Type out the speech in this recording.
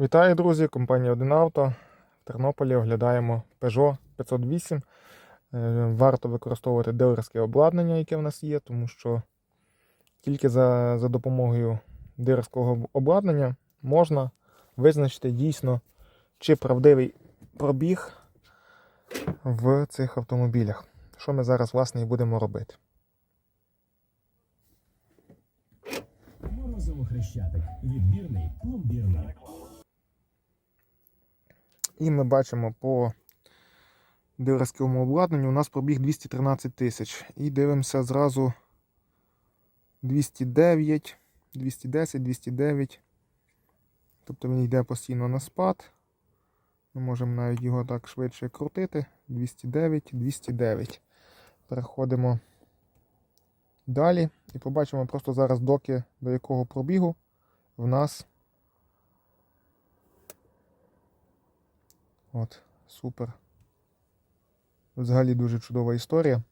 Вітаю, друзі! Компанія 1 Авто. В Тернополі оглядаємо Peugeot 508. Е, Варто використовувати дилерське обладнання, яке в нас є, тому що тільки за, за допомогою дилерського обладнання можна визначити дійсно, чи правдивий пробіг в цих автомобілях. Що ми зараз, власне, і будемо робити. Морозово хрещатик. Відбірний, пломбірний. І ми бачимо по дилерському обладнанню у нас пробіг 213 тисяч. І дивимося зразу 209, 210, 209. Тобто він йде постійно на спад. Ми можемо навіть його так швидше крутити. 209, 209. Переходимо далі і побачимо просто зараз доки до якого пробігу в нас От, супер. Взагалі дуже чудова історія.